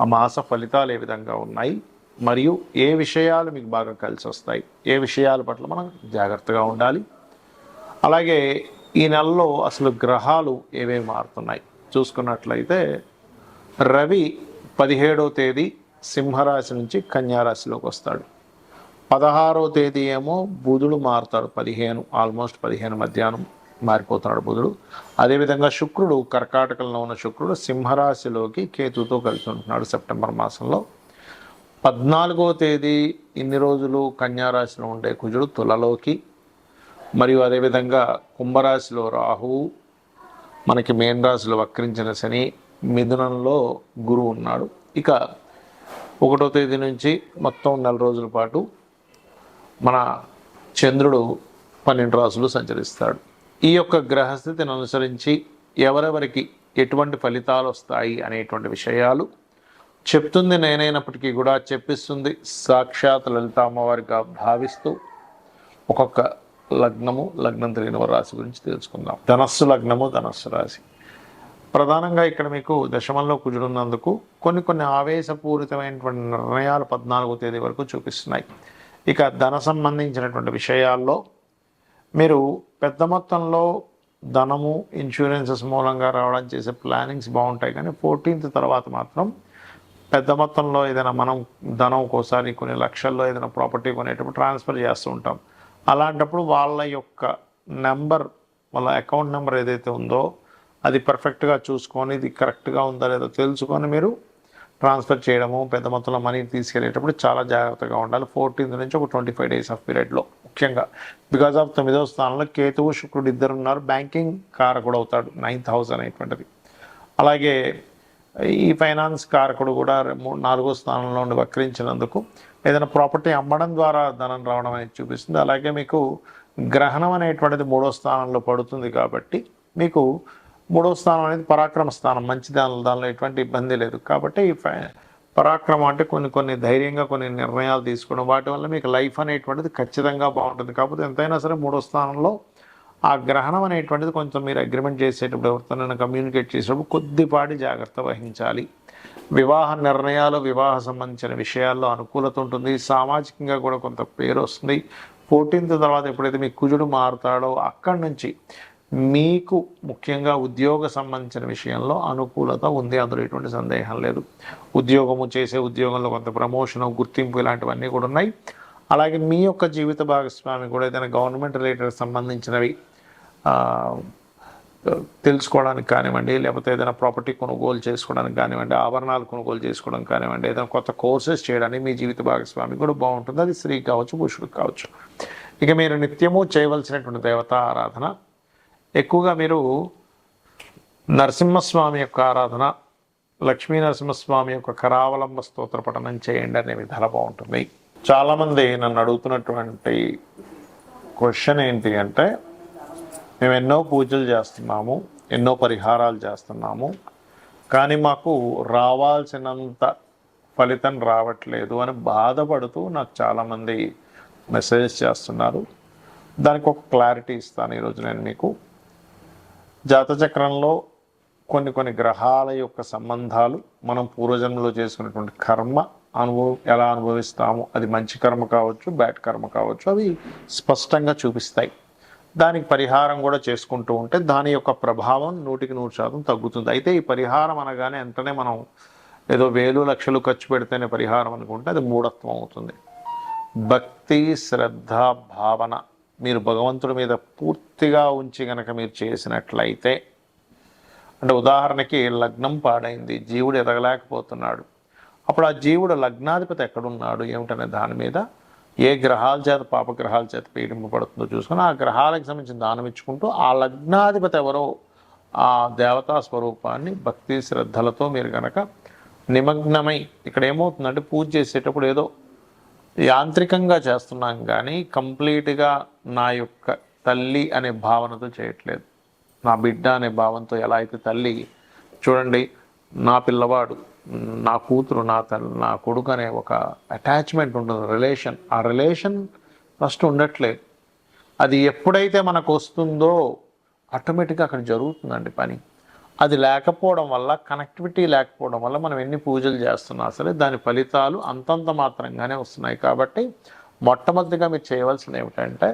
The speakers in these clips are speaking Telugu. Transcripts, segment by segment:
ఆ మాస ఫలితాలు ఏ విధంగా ఉన్నాయి మరియు ఏ విషయాలు మీకు బాగా కలిసి వస్తాయి ఏ విషయాల పట్ల మనం జాగ్రత్తగా ఉండాలి. అలాగే ఈ నెలలో అసలు గ్రహాలు ఏవేవి మారుతున్నాయి చూసుకున్నట్లయితే రవి పదిహేడో తేదీ సింహరాశి నుంచి కన్యారాశిలోకి వస్తాడు. పదహారో తేదీ ఏమో బుధుడు మారుతాడు పదిహేను ఆల్మోస్ట్ పదిహేను మధ్యాహ్నం. మారిపోతున్నాడు బుధుడు. అదేవిధంగా శుక్రుడు కర్కాటకంలో ఉన్న శుక్రుడు సింహరాశిలోకి కేతుతో కలిసి ఉంటున్నాడు సెప్టెంబర్ మాసంలో. పద్నాలుగో తేదీ ఇన్ని రోజులు కన్యారాశిలో ఉండే కుజుడు తులలోకి. మరియు అదేవిధంగా కుంభరాశిలో రాహువు మనకి మేన్ రాశిలో వక్రించిన శని మిథునంలో గురువు ఉన్నాడు. ఇక ఒకటో తేదీ నుంచి మొత్తం నెల రోజుల పాటు మన చంద్రుడు పన్నెండు రాసులు సంచరిస్తాడు. ఈ యొక్క గ్రహస్థితిని అనుసరించి ఎవరెవరికి ఎటువంటి ఫలితాలు వస్తాయి అనేటువంటి విషయాలు చెప్తుంది నేనైనప్పటికీ కూడా చెప్పిస్తుంది సాక్షాత్ లలిత అమ్మవారిగా భావిస్తూ ఒక్కొక్క లగ్నము లగ్నం తెలియని రాశి గురించి తెలుసుకుందాం. ధనస్సు లగ్నము ధనస్సు రాశి. ప్రధానంగా ఇక్కడ మీకు దశమంలో కుజుడున్నందుకు కొన్ని కొన్ని ఆవేశపూరితమైనటువంటి నిర్ణయాలు పద్నాలుగో తేదీ వరకు చూపిస్తున్నాయి. ఇక ధన సంబంధించినటువంటి విషయాల్లో మీరు పెద్ద మొత్తంలో ధనము ఇన్సూరెన్సెస్ మూలంగా రావడం చేసే ప్లానింగ్స్ బాగుంటాయి కానీ ఫోర్టీన్త్ తర్వాత మాత్రం పెద్ద మొత్తంలో ఏదైనా మనం ధనం ఒకసారి కొన్ని లక్షల్లో ఏదైనా ప్రాపర్టీ కొనేటప్పుడు ట్రాన్స్ఫర్ చేస్తూ ఉంటాం. అలాంటప్పుడు వాళ్ళ యొక్క నెంబర్ వాళ్ళ అకౌంట్ నెంబర్ ఏదైతే ఉందో అది పర్ఫెక్ట్గా చూసుకొని ఇది కరెక్ట్గా ఉందా లేదో తెలుసుకొని మీరు ట్రాన్స్ఫర్ చేయడము పెద్ద మొత్తంలో మనీ తీసుకెళ్ళేటప్పుడు చాలా జాగ్రత్తగా ఉండాలి. ఫోర్టీన్త్ నుంచి ఒక ట్వంటీ ఫైవ్ డేస్ ఆఫ్ పీరియడ్లో ముఖ్యంగా. బికాజ్ ఆఫ్ తొమ్మిదవ స్థానంలో కేతువు శుక్రుడు ఇద్దరు ఉన్నారు బ్యాంకింగ్ కారకుడు అవుతాడు. నైన్త్ హౌస్ అనేటువంటిది అలాగే ఈ ఫైనాన్స్ కారకుడు కూడా మూ- నాలుగో స్థానంలో ఉండి వక్రించినందుకు ఏదైనా ప్రాపర్టీ అమ్మడం ద్వారా ధనం రావడం అనేది చూపిస్తుంది. అలాగే మీకు గ్రహణం అనేటువంటిది మూడో స్థానంలో పడుతుంది కాబట్టి మీకు మూడో స్థానం అనేది పరాక్రమ స్థానం. మంచి దానిలో దానిలో ఎటువంటి ఇబ్బంది లేదు. కాబట్టి ఈ ఫై పరాక్రమం అంటే కొన్ని కొన్ని ధైర్యంగా కొన్ని నిర్ణయాలు తీసుకోవడం వాటి వల్ల మీకు లైఫ్ అనేటువంటిది ఖచ్చితంగా బాగుంటుంది. కాకపోతే ఎంతైనా సరే మూడో స్థానంలో ఆ గ్రహణం అనేటువంటిది కొంచెం మీరు అగ్రిమెంట్ చేసేటప్పుడు ఎవరితోనైనా కమ్యూనికేట్ చేసేటప్పుడు కొద్దిపాటి జాగ్రత్త వహించాలి. వివాహ నిర్ణయాలు వివాహ సంబంధించిన విషయాల్లో అనుకూలత ఉంటుంది. సామాజికంగా కూడా కొంత పేరు వస్తుంది. ఫోర్టీన్త్ తర్వాత ఎప్పుడైతే మీ కుజుడు మారుతాడో అక్కడి నుంచి మీకు ముఖ్యంగా ఉద్యోగ సంబంధించిన విషయంలో అనుకూలత ఉంది. అందులో ఎటువంటి సందేహం లేదు. ఉద్యోగము చేసే ఉద్యోగంలో కొంత ప్రమోషన్ గుర్తింపు ఇలాంటివన్నీ కూడా ఉన్నాయి. అలాగే మీ యొక్క జీవిత భాగస్వామి కూడా ఏదైనా గవర్నమెంట్ రిలేటెడ్ సంబంధించినవి తెలుసుకోవడానికి కానివ్వండి లేకపోతే ఏదైనా ప్రాపర్టీ కొనుగోలు చేసుకోవడానికి కానివ్వండి ఆభరణాలు కొనుగోలు చేసుకోవడం కానివ్వండి ఏదైనా కొత్త కోర్సెస్ చేయడానికి మీ జీవిత భాగస్వామి కూడా బాగుంటుంది. అది స్త్రీ కావచ్చు పురుషుడు కావచ్చు. ఇక మీరు నిత్యము చేయవలసినటువంటి దేవతా ఆరాధన ఎక్కువగా మీరు నరసింహస్వామి యొక్క ఆరాధన లక్ష్మీ నరసింహస్వామి యొక్క కరావలంబ స్తోత్ర పఠనం చేయండి అనే విధాల బాగుంటుంది. చాలామంది నన్ను అడుగుతున్నటువంటి క్వశ్చన్ ఏంటి అంటే మేము ఎన్నో పూజలు చేస్తున్నాము ఎన్నో పరిహారాలు చేస్తున్నాము కానీ మాకు రావాల్సినంత ఫలితం రావట్లేదు అని బాధపడుతూ నాకు చాలామంది మెసేజ్ చేస్తున్నారు. దానికి ఒక క్లారిటీ ఇస్తాను ఈరోజు నేను మీకు. జాతచక్రంలో కొన్ని కొన్ని గ్రహాల యొక్క సంబంధాలు మనం పూర్వజన్మలో చేసుకున్నటువంటి కర్మ అనుభవం ఎలా అనుభవిస్తాము అది మంచి కర్మ కావచ్చు బ్యాడ్ కర్మ కావచ్చు అవి స్పష్టంగా చూపిస్తాయి. దానికి పరిహారం కూడా చేసుకుంటూ ఉంటే దాని యొక్క ప్రభావం నూటికి నూరు శాతం తగ్గుతుంది. అయితే ఈ పరిహారం అనగానే వెంటనే మనం ఏదో వేలు లక్షలు ఖర్చు పెడితేనే పరిహారం అనుకుంటే అది మూఢత్వం అవుతుంది. భక్తి శ్రద్ధ భావన మీరు భగవంతుడి మీద పూర్తిగా ఉంచి గనక మీరు చేసినట్లయితే అంటే ఉదాహరణకి లగ్నం పాడైంది జీవుడు ఎదగలేకపోతున్నాడు. అప్పుడు ఆ జీవుడు లగ్నాధిపతి ఎక్కడున్నాడు ఏమిటనే దాని మీద ఏ గ్రహాల చేత పాపగ్రహాల చేత పీడింపబడుతుందో చూసుకొని ఆ గ్రహాలకు సంబంధించిన దానం ఇచ్చుకుంటూ ఆ లగ్నాధిపతి ఎవరో ఆ దేవతా స్వరూపాన్ని భక్తి శ్రద్ధలతో మీరు కనుక నిమగ్నమై ఇక్కడ ఏమవుతుందంటే పూజ చేసేటప్పుడు ఏదో యాంత్రికంగా చేస్తున్నాం కానీ కంప్లీట్గా నా యొక్క తల్లి అనే భావనతో చేయట్లేదు. నా బిడ్డ అనే భావంతో ఎలా అయితే తల్లి చూడండి నా పిల్లవాడు నా కూతురు నా తల్లి నా కొడుకు అనే ఒక అటాచ్మెంట్ ఉంటుంది రిలేషన్ ఆ రిలేషన్ ఫస్ట్ ఉండట్లేదు. అది ఎప్పుడైతే మనకు వస్తుందో ఆటోమేటిక్గా అక్కడ జరుగుతుందండి పని. అది లేకపోవడం వల్ల కనెక్టివిటీ లేకపోవడం వల్ల మనం ఎన్ని పూజలు చేస్తున్నా సరే దాని ఫలితాలు అంతంత మాత్రంగానే వస్తున్నాయి. కాబట్టి మొట్టమొదటిగా మీరు చేయవలసింది ఏమిటంటే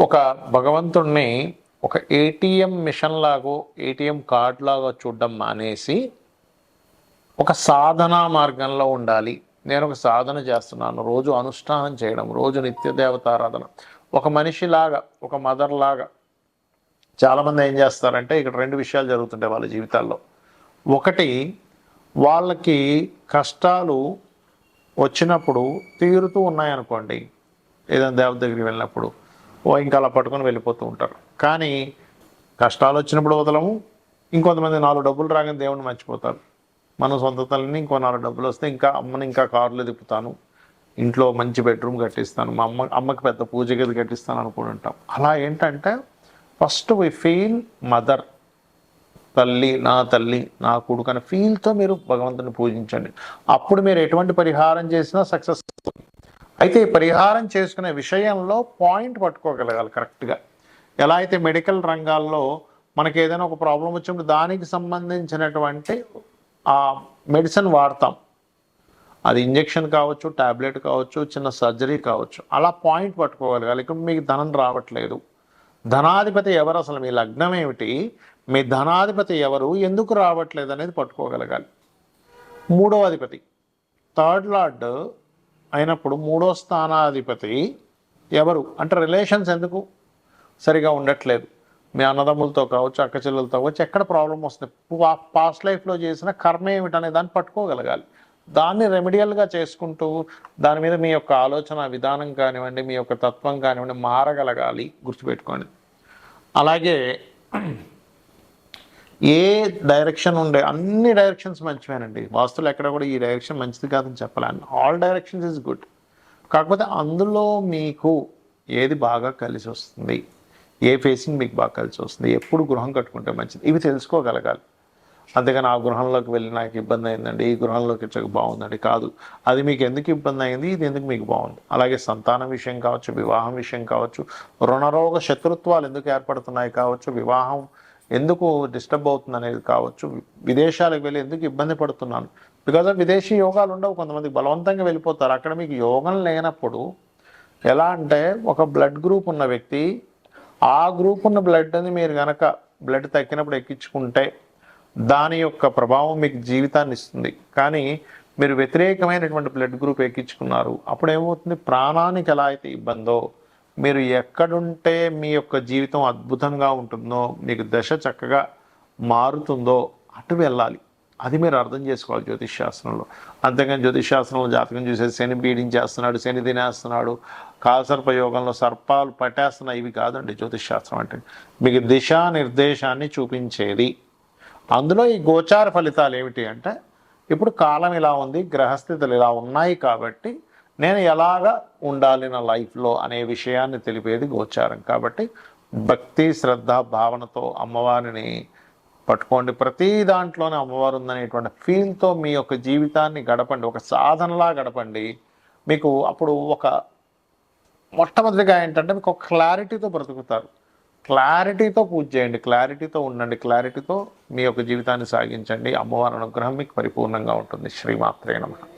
ఒక భగవంతుణ్ణి ఒక ఏటీఎం మిషన్ లాగో ఏటీఎం కార్డ్ లాగో చూడడం మానేసి ఒక సాధనా మార్గంలో ఉండాలి. నేను ఒక సాధన చేస్తున్నాను. రోజు అనుష్ఠానం చేయడం రోజు నిత్య దేవతారాధన. ఒక మనిషిలాగా ఒక మదర్ లాగా చాలామంది ఏం చేస్తారంటే ఇక్కడ రెండు విషయాలు జరుగుతుంటాయి వాళ్ళ జీవితాల్లో. ఒకటి వాళ్ళకి కష్టాలు వచ్చినప్పుడు తీరుతూ ఉన్నాయనుకోండి ఏదైనా దేవత దగ్గరికి వెళ్ళినప్పుడు ఓ ఇంకా అలా పట్టుకొని వెళ్ళిపోతూ ఉంటారు. కానీ కష్టాలు వచ్చినప్పుడు వదలము ఇంకొంతమంది నాలుగు డబ్బులు రాగానే దేవుడిని మర్చిపోతారు. మన సొంత తల్లిని ఇంకో నాలుగు డబ్బులు వస్తే ఇంకా అమ్మని ఇంకా కారులో తిప్పుతాను ఇంట్లో మంచి బెడ్రూమ్ కట్టిస్తాను మా అమ్మ అమ్మకి పెద్ద పూజ గది కట్టిస్తాను అనుకుంటాం అలా ఏంటంటే ఫస్ట్ వి ఫీల్ మదర్. తల్లి నా తల్లి నా కొడుకు అనే ఫీల్తో మీరు భగవంతుని పూజించండి. అప్పుడు మీరు ఎటువంటి పరిహారం చేసినా సక్సెస్ అయితే ఈ పరిహారం చేసుకునే విషయంలో పాయింట్ పట్టుకోగలగాలి కరెక్ట్గా. ఎలా అయితే మెడికల్ రంగాల్లో మనకి ఏదైనా ఒక ప్రాబ్లం వచ్చినప్పుడు దానికి సంబంధించినటువంటి ఆ మెడిసిన్ వాడతాం. అది ఇంజెక్షన్ కావచ్చు ట్యాబ్లెట్ కావచ్చు చిన్న సర్జరీ కావచ్చు. అలా పాయింట్ పట్టుకోగలగాలి. ఇక్కడ మీకు ధనం రావట్లేదు. ధనాధిపతి ఎవరు? అసలు మీ లగ్నం ఏమిటి? మీ ధనాధిపతి ఎవరు? ఎందుకు రావట్లేదు అనేది పట్టుకోగలగాలి. మూడో అధిపతి. థర్డ్ లార్డ్ అయినప్పుడు మూడో స్థానాధిపతి ఎవరు? అంటే రిలేషన్స్ ఎందుకు? సరిగా ఉండట్లేదు. మీ అన్నదమ్ములతో కావచ్చు అక్క చెల్లెలతో కావచ్చు ఎక్కడ ప్రాబ్లం వస్తుంది? పాస్ట్ లైఫ్లో చేసిన కర్మ ఏమిటనే దాన్ని పట్టుకోగలగాలి. దాన్ని రెమెడియల్గా చేసుకుంటూ దాని మీద మీ యొక్క ఆలోచన విధానం కానివ్వండి మీ యొక్క తత్వం కానివ్వండి మారగలగాలి గుర్తుపెట్టుకోండి. అలాగే ఏ డైరెక్షన్ ఉండే అన్ని డైరెక్షన్స్ మంచివేనండి. వాస్తులు ఎక్కడ కూడా ఈ డైరెక్షన్ మంచిది కాదని చెప్పలేను ఆల్ డైరెక్షన్స్ ఈజ్ గుడ్ కాకపోతే అందులో మీకు ఏది బాగా కలిసి వస్తుంది ఏ ఫేసింగ్ మీకు బాగా కలిసి వస్తుంది ఎప్పుడు గృహం కట్టుకుంటే మంచిది ఇవి తెలుసుకోగలగాలి. అంతేగాని ఆ గృహంలోకి వెళ్ళి నాకు ఇబ్బంది అయిందండి. ఈ గృహంలోకి వచ్చాక బాగుందండి. కాదు అది మీకు ఎందుకు ఇబ్బంది అయింది? ఇది ఎందుకు మీకు బాగుంది? అలాగే సంతానం విషయం కావచ్చు వివాహం విషయం కావచ్చు రుణరోగ శత్రుత్వాలు ఎందుకు ఏర్పడుతున్నాయి కావచ్చు వివాహం ఎందుకు డిస్టర్బ్ అవుతుంది అనేది కావచ్చు విదేశాలకు వెళ్ళి ఎందుకు ఇబ్బంది పడుతున్నాను? బికాజ్ ఆఫ్ విదేశీ యోగాలు ఉండవు. కొంతమంది బలవంతంగా వెళ్ళిపోతారు. అక్కడ మీకు యోగం లేనప్పుడు ఎలా అంటే ఒక బ్లడ్ గ్రూప్ ఉన్న వ్యక్తి ఆ గ్రూప్ ఉన్న బ్లడ్ని మీరు కనుక బ్లడ్ తగ్గినప్పుడు ఎక్కించుకుంటే దాని యొక్క ప్రభావం మీకు జీవితాన్ని ఇస్తుంది. కానీ మీరు వ్యతిరేకమైనటువంటి బ్లడ్ గ్రూప్ ఎక్కించుకున్నారు. అప్పుడు ఏమవుతుంది ప్రాణానికి ఎలా అయితే ఇబ్బందో మీరు ఎక్కడుంటే మీ యొక్క జీవితం అద్భుతంగా ఉంటుందో మీకు దశ చక్కగా మారుతుందో అటు వెళ్ళాలి. అది మీరు అర్థం చేసుకోవాలి జ్యోతిష్ శాస్త్రంలో. అంతేగాని జ్యోతిష్ శాస్త్రంలో జాతకం చూసేసి శని పీడించేస్తున్నాడు శని తినేస్తున్నాడు కాల్సర్పయోగంలో సర్పాలు పట్టేస్తున్నాయి. ఇవి కాదండి జ్యోతిష్ శాస్త్రం అంటే. మీకు దిశా నిర్దేశాన్ని చూపించేది అందులో ఈ గోచార ఫలితాలు ఏమిటి అంటే ఇప్పుడు కాలం ఇలా ఉంది గ్రహస్థితులు ఇలా ఉన్నాయి కాబట్టి నేను ఎలాగా ఉండాలి నా లైఫ్లో అనే విషయాన్ని తెలిపేది గోచారం. కాబట్టి భక్తి శ్రద్ధ భావనతో అమ్మవారిని పట్టుకోండి. ప్రతి దాంట్లోనే అమ్మవారు ఉందనేటువంటి ఫీల్తో మీ యొక్క జీవితాన్ని గడపండి. ఒక సాధనలా గడపండి. మీకు అప్పుడు ఒక మొట్టమొదటిగా ఏంటంటే మీకు ఒక క్లారిటీతో బ్రతుకుతారు. క్లారిటీతో పూజ చేయండి క్లారిటీతో ఉండండి క్లారిటీతో మీ యొక్క జీవితాన్ని సాగించండి. అమ్మవారి అనుగ్రహం మీకు పరిపూర్ణంగా ఉంటుంది. శ్రీమాత్రే నమ.